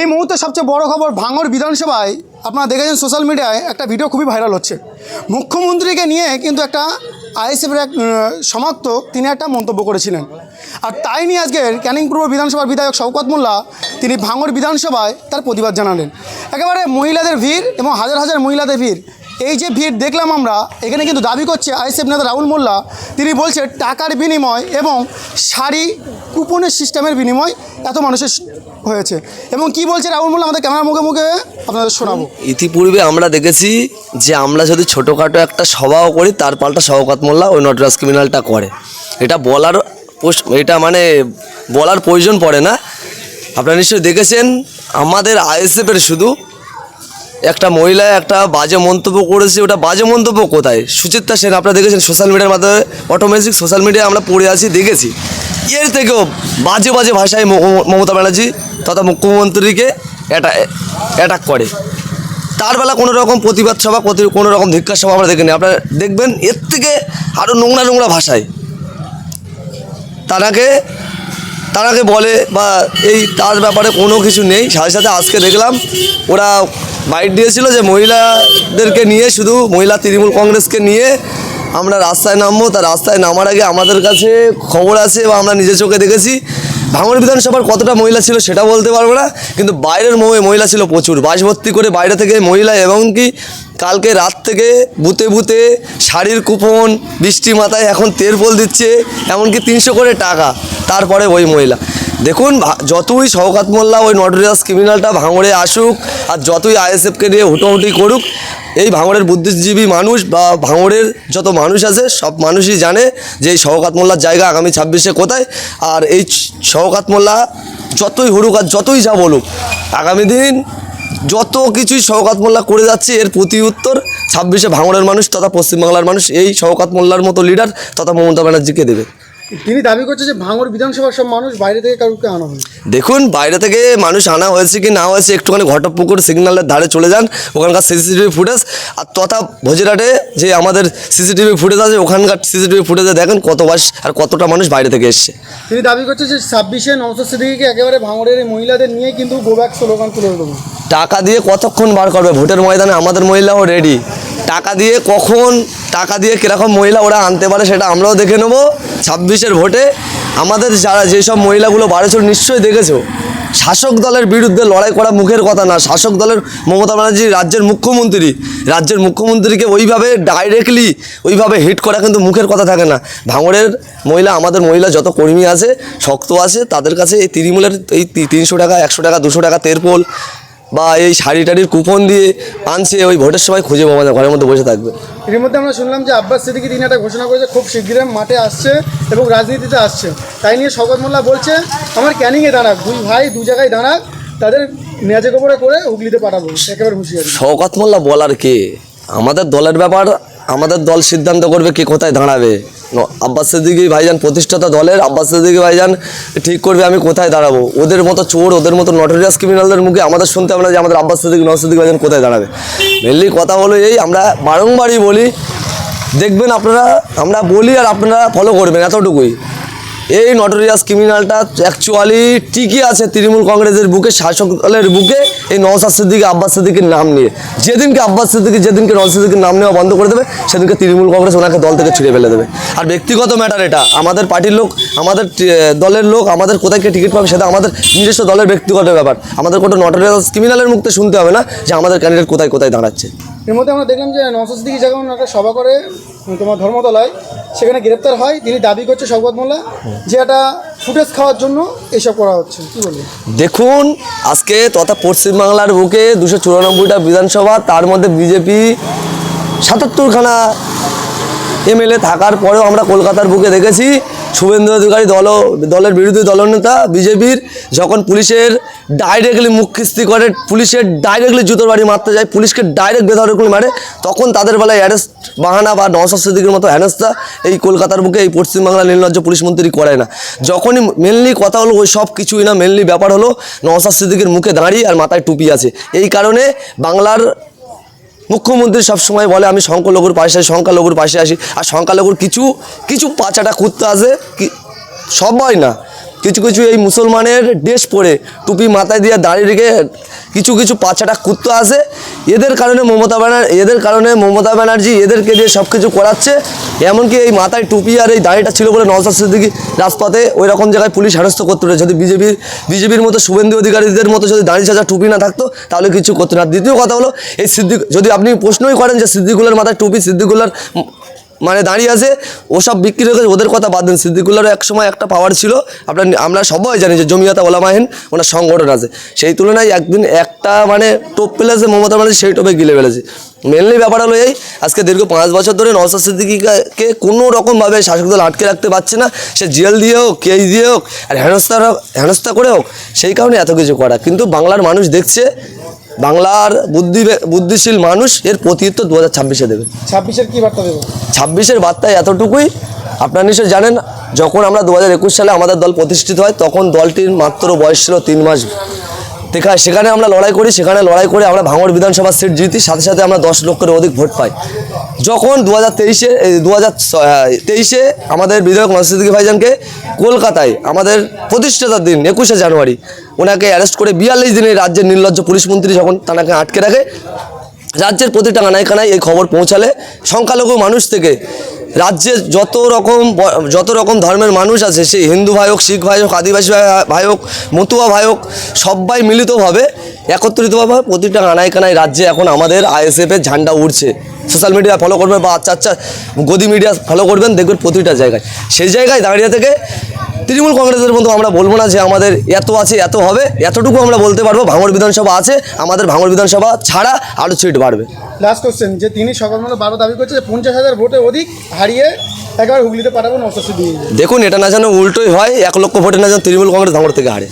এই মুহূর্তে সবচেয়ে বড় খবর ভাঙর বিধানসভায় আপনারা দেখেছেন সোশ্যাল মিডিয়ায় একটা ভিডিও খুবই ভাইরাল হচ্ছে। মুখ্যমন্ত্রীকে নিয়ে কিন্তু একটা আইএসএফের এক আহ, সমাপ্তক তিনি একটা মন্তব্য করেছিলেন। আর তাই নিয়ে আজকের ক্যানিং পূর্ব বিধানসভার বিধায়ক শওকত মোল্লা তিনি ভাঙর বিধানসভায় তার প্রতিবাদ জানালেন। একেবারে মহিলাদের ভিড় এবং হাজার হাজার মহিলাদের ভিড়। এই যে ভিড় দেখলাম আমরা এখানে কিন্তু দাবি করছে আইএসএফ নেতা রাহুল মোল্লা। তিনি বলছে টাকার বিনিময় এবং শাড়ি কুপনের সিস্টেমের বিনিময় এত মানুষের হয়েছে। এবং কি বলছে রাহুল মোল্লা আমাদের ক্যামেরার মুখে মুখে আপনাদের শোনাবো। ইতিপূর্বে আমরা দেখেছি যে আমরা যদি ছোটোখাটো একটা সভাও করি, তার পাল্টা শওকত মোল্লা ওই নটরাজ ক্রিমিনালটা করে। এটা বলার এটা মানে বলার প্রয়োজন পড়ে না। আপনারা নিশ্চয়ই দেখেছেন, আমাদের আইএসএফের শুধু একটা মহিলা একটা বাজে মন্তব্য করেছে। ওটা বাজে মন্তব্য কোথায়? সুচিত্রা সেন, আপনারা দেখেছেন সোশ্যাল মিডিয়ার মাধ্যমে অটোমেটিক সোশ্যাল মিডিয়ায় আমরা পড়ে আছি, দেখেছি। এর থেকেও বাজে বাজে ভাষায় মমতা ব্যানার্জি তথা মুখ্যমন্ত্রীকে অ্যাটা অ্যাটাক করে। তার বেলা কোনো রকম প্রতিবাদ সভা কত- কোনো রকম ধিক্ষার সভা আমরা দেখিনি। আপনারা দেখবেন এর থেকে আরও নোংরা নোংরা ভাষায়। তারাকে তারাকে বলে বা এই তার ব্যাপারে কোনো কিছু নেই। সাথে সাথে আজকে দেখলাম ওরা বাইট দিয়েছিল যে মহিলাদেরকে নিয়ে শুধু মহিলা তৃণমূল কংগ্রেসকে নিয়ে আমরা রাস্তায় নামবো, তা রাস্তায় নামার আগে আমাদের কাছে খবর আছে বা আমরা নিজের চোখে দেখেছি। ভাঙড় বিধানসভার কতটা মহিলা ছিল সেটা বলতে পারব না, কিন্তু বাইরের মহে মহিলা ছিল প্রচুর। বাস ভর্তি করে বাইরে থেকে মহিলা এবং কি কালকে রাত থেকে বুতে বুতে শাড়ির কুপন, বৃষ্টি মাথায় এখন তেরপোল দিচ্ছে, এমনকি তিনশো করে টাকা। তারপরে ওই মহিলা। দেখুন যতই শওকাত মোল্লা ওই নটরিয়াস ক্রিমিনালটা ভাঙড়ে আসুক, আর যতই আইএসএফকে নিয়ে হুটোহুটি করুক, এই ভাঙড়ের বুদ্ধিজীবী মানুষ বা ভাঙড়ের যত মানুষ আছে, সব মানুষই জানে যে এই শওকাত মোল্লার জায়গা আগামী ছাব্বিশে কোথায়। আর এই শওকাত মোল্লা যতই হুড়ুক আর যতই যা বলুক, আগামী দিন যত কিছুই শওকাত মোল্লা করে যাচ্ছে, এর প্রতি উত্তর ছাব্বিশে ভাঙড়ের মানুষ তথা পশ্চিমবাংলার মানুষ, এই শওকাত মোল্লার মতো লিডার তথা মমতা ব্যানার্জিকে দেবে। তিনি দাবি করছে যে ভাঙর বিধানসভার সব মানুষ বাইরে থেকে কাউকে আনা হয়েছে দেখুন বাইরে থেকে মানুষ আনা হয়েছে কি না হয়েছে একটুখানি ঘটপুকুর সিগন্যালের ধারে চলে যান ওখানকার সিসিটিভি ফুটেজ আর তথা ভোজেরাটে যে আমাদের সিসিটিভি ফুটেজ আছে ওখানকার সিসিটিভি ফুটেজে দেখেন কত বাস আর কতটা মানুষ বাইরে থেকে এসছে। তিনি দাবি করছে যে ছাব্বিশে নৌসদ সিদ্দিকিকে একেবারে ভাঙড়ের মহিলাদের নিয়ে কিন্তু গোব্যাক স্লোগান তুলে দেবো। টাকা দিয়ে কতক্ষণ বার করবে? ভোটের ময়দানে আমাদের মহিলাও রেডি টাকা দিয়ে কখন, টাকা দিয়ে কীরকম মহিলা ওরা আনতে পারে সেটা আমরাও দেখে নেব। ছাব্বিশের ভোটে আমাদের যারা যেসব মহিলাগুলো বাড়েছিল নিশ্চয়ই দেখেছ, শাসক দলের বিরুদ্ধে লড়াই করা মুখের কথা না। শাসক দলের মমতা ব্যানার্জি রাজ্যের মুখ্যমন্ত্রী, রাজ্যের মুখ্যমন্ত্রীকে ওইভাবে ডাইরেক্টলি ওইভাবে হিট করা কিন্তু মুখের কথা থাকে না। ভাঙড়ের মহিলা, আমাদের মহিলা যত কর্মী আছে, শক্ত আছে, তাদের কাছে এই তৃণমূলের এই তিনশো টাকা, একশো টাকা, দুশো টাকা তেরপোল বা এই শাড়ি টাড়ির কুপন দিয়ে আনছে ওই ভোটের সময় খুঁজে পাওয়া যায় ঘরের মধ্যে বসে থাকবে। এর মধ্যে আমরা শুনলাম যে আব্বাস সিদ্দিকি তিনি একটা ঘোষণা করেছে খুব শীঘ্রই মাঠে আসছে এবং রাজনীতিতে আসছে। তাই নিয়ে শওকত মোল্লা বলছে আমার ক্যানিংয়ে দাঁড়াক দুই ভাই দু জায়গায় দাঁড়াক তাদের মেয়াজে গোবরে করে হুগলিতে পাঠাবো একেবারে হুঁশিয়ারি শওকত মোল্লা বলার কে? আমাদের দলের ব্যাপার, আমাদের দল সিদ্ধান্ত করবে কে কোথায় দাঁড়াবে। আব্বাস সিদ্দিকি ভাইজান প্রতিষ্ঠাতা দলের, আব্বাস সিদ্দিকি ভাইজান ঠিক করবে আমি কোথায় দাঁড়াবো। ওদের মতো চোর, ওদের মতো নটোরিয়াস ক্রিমিনালদের মুখে আমাদের শুনতে হবে না যে আমাদের আব্বাস সিদ্দিকি, নওয়াজ সিদ্দিকি ভাইজান কোথায় দাঁড়াবে। মেনলি কথা হলো এই, আমরা বারংবারই বলি, দেখবেন আপনারা, আমরা বলি আর আপনারা ফলো করবেন এতটুকুই। এই নটোরিয়াস ক্রিমিনালটা অ্যাকচুয়ালি ঠিকই আছে তৃণমূল কংগ্রেসের বুকে, শাসক দলের বুকে, এই নওসাদ সিদ্দিকি, আব্বাস সিদ্দিকির নাম নিয়ে। যেদিনকে আব্বাস সিদ্দিকি, যেদিনকে নওয়াজ সিদ্দিকির নাম নেওয়া বন্ধ করে দেবে, সেদিনকে তৃণমূল কংগ্রেস ওনাকে দল থেকে ছিঁড়ে ফেলে দেবে। আর ব্যক্তিগত ম্যাটার এটা, আমাদের পার্টির লোক, আমাদের দলের লোক, আমাদের কোথায় কে টিকিট পাবে সেটা আমাদের নিজস্ব দলের ব্যক্তিগত ব্যাপার। আমাদের কোনো নটোরিয়াস ক্রিমিনালের মুখতে শুনতে হবে না যে আমাদের ক্যান্ডিডেট কোথায় কোথায় দাঁড়াচ্ছে। এর মধ্যে আমরা দেখলাম যে নওসদ সিদ্দিকি যখন একটা সভা করে তোমার ধর্মতলায় সেখানে গ্রেপ্তার হয়। তিনি দাবি করছে শওকত মোল্লা যে এটা ফুটেজ খাওয়ার জন্য এসব করা হচ্ছে। কি বলবেন দেখুন, আজকে তথা পশ্চিমবাংলার বুকে দুশো চুরানব্বইটা বিধানসভা, তার মধ্যে বিজেপি সাতাত্তরখানা এমএলএ থাকার পরেও আমরা কলকাতার বুকে দেখেছি। শুভেন্দু অধিকারী দল, দলের বিরোধী দলনেতা, বিজেপির, যখন পুলিশের ডাইরেক্টলি মুখ করে, পুলিশের ডাইরেক্টলি জুতোর বাড়ি মারতে যায়, পুলিশকে ডাইরেক্ট বেধরকলি মারে, তখন তাদের বেলায় অ্যারেস্ট বাহানা বা সিদ্দিকের মতো হ্যানেস্তা এই কলকাতার বুকে, এই পশ্চিমবাংলা নীলরাজ্য পুলিশ মন্ত্রী করে না। যখনই মেনলি কথা হলো, ওই সব কিছুই না মেনলি ব্যাপার হলো সিদ্দিকের মুখে দাঁড়িয়ে আর মাথায় টুপি আছে। এই কারণে বাংলার মুখ্যমন্ত্রী সবসময় বলে, আমি সংখ্যালঘুর পাশে আসি সংখ্যালঘুর পাশে আসি। আর সংখ্যালঘুর কিছু কিছু পাচাটা খুঁজতে আসে, কি সবাই না। কিছু কিছু এই মুসলমানের ড্রেস পরে টুপি মাথায় দিয়ে দাঁড়িয়ে রেখে কিছু কিছু পাছাটা কুত্তো আছে এদের কারণে মমতা ব্যানার্জি এদের কারণে মমতা ব্যানার্জি এদেরকে দিয়ে সব কিছু করাচ্ছে। এমনকি এই মাথায় টুপি আর এই দাড়িটা ছিল বলে নওসাদ সিদ্দিকি রাজপথে ওই রকম জায়গায় পুলিশ হেনস্থ করতে পারে যদি বিজেপির বিজেপির মতো শুভেন্দু অধিকারীদের মতো যদি দাঁড়িয়ে চাচা টুপি না থাকতো, তাহলে কিছু করতো না। দ্বিতীয় কথা হলো, এই সিদ্দিক যদি আপনি প্রশ্নই করেন যে সিদ্দিকুলের মাথায় টুপি, সিদ্দিকুলার মানে দাঁড়িয়ে আছে ওসব বিক্রি হয়ে ওদের কথা বাদ দেন। সিদ্দিকুল্লারও এক সময় একটা পাওয়ার ছিল। আপনার আমরা সবাই জানি যে জমিয়াতা ওলামাহিন ওনার সংগঠন আছে। সেই তুলনায় একদিন একটা মানে টোপ পেলেছে মমতা ব্যানার্জি, সেই টোপে গিলে ফেলেছে। মেনলি ব্যাপার হলো এই, আজকে দীর্ঘ পাঁচ বছর ধরে নওসাদ সিদ্দিকিকে কোনো রকমভাবে শাসক দল আটকে রাখতে পারছে না। সে জেল দিয়ে হোক কেস দিয়ে হোক, আর হেনস্থা হেনস্থা করে হোক, সেই কারণে এত কিছু করা। কিন্তু বাংলার মানুষ দেখছে বাংলার বুদ্ধি বুদ্ধিশীল মানুষ এর প্রতিত্ব দু হাজার ছাব্বিশে দেবে। ছাব্বিশের কি বার্তা দেবো? ছাব্বিশের বার্তায় এতটুকুই। আপনারা নিশ্চয় জানেন যখন আমরা দু হাজার একুশ সালে আমাদের দল প্রতিষ্ঠিত হয় তখন দলটির মাত্র বয়স ছিল তিন মাস। দেখা সেখানে আমরা লড়াই করি সেখানে লড়াই করে আমরা ভাঙড় বিধানসভা সিট জিতি সাথে সাথে আমরা দশ লক্ষের অধিক ভোট পাই। যখন দু হাজার তেইশে দু হাজার তেইশে আমাদের বিধায়ক নসিদ্দিকি ভাইজানকে কলকাতায় আমাদের প্রতিষ্ঠাতার দিন একুশে জানুয়ারি ওনাকে অ্যারেস্ট করে বিয়াল্লিশ দিনে রাজ্যের নির্লজ্জ পুলিশ মন্ত্রী যখন তাকে আটকে রাখে, রাজ্যের প্রতিটা আনায় কানায় এই খবর পৌঁছালে সংখ্যালঘু মানুষ থেকে রাজ্যে যত রকম যত রকম ধর্মের মানুষ আছে সেই হিন্দু ভাই হোক, শিখ ভাই হোক, আদিবাসী ভাই- হোক, মতুয়া ভাই হোক, সবাই মিলিতভাবে, একত্রিতভাবে প্রতিটা আনায় কানায় রাজ্যে এখন আমাদের আইএসএফের ঝান্ডা উড়ছে। সোশ্যাল মিডিয়া ফলো করবেন বা আচ্ছা আচ্ছা গদি মিডিয়া ফলো করবেন, দেখবেন প্রতিটা জায়গায়। সেই জায়গায় দাঁড়িয়ে থেকে তৃণমূল কংগ্রেসের মতো আমরা বলব না যে আমাদের এত আছে এত হবে এতটুকু আমরা বলতে পারব ভাঙড় বিধানসভা আছে আমাদের ভাঙড় বিধানসভা ছাড়া আরও সিট বাড়বে। লাস্ট কোশ্চেন যে তিনি সকালবেলা বারো দাবি করছে যে পঞ্চাশ হাজার ভোটে অধিক হারিয়ে একবার হুগলিতে পাঠাবো নশো দিয়ে। দেখুন এটা না যেন উল্টোই হয় এক লক্ষ ভোটে না যেন তৃণমূল কংগ্রেস ভাঙড় থেকে হারে।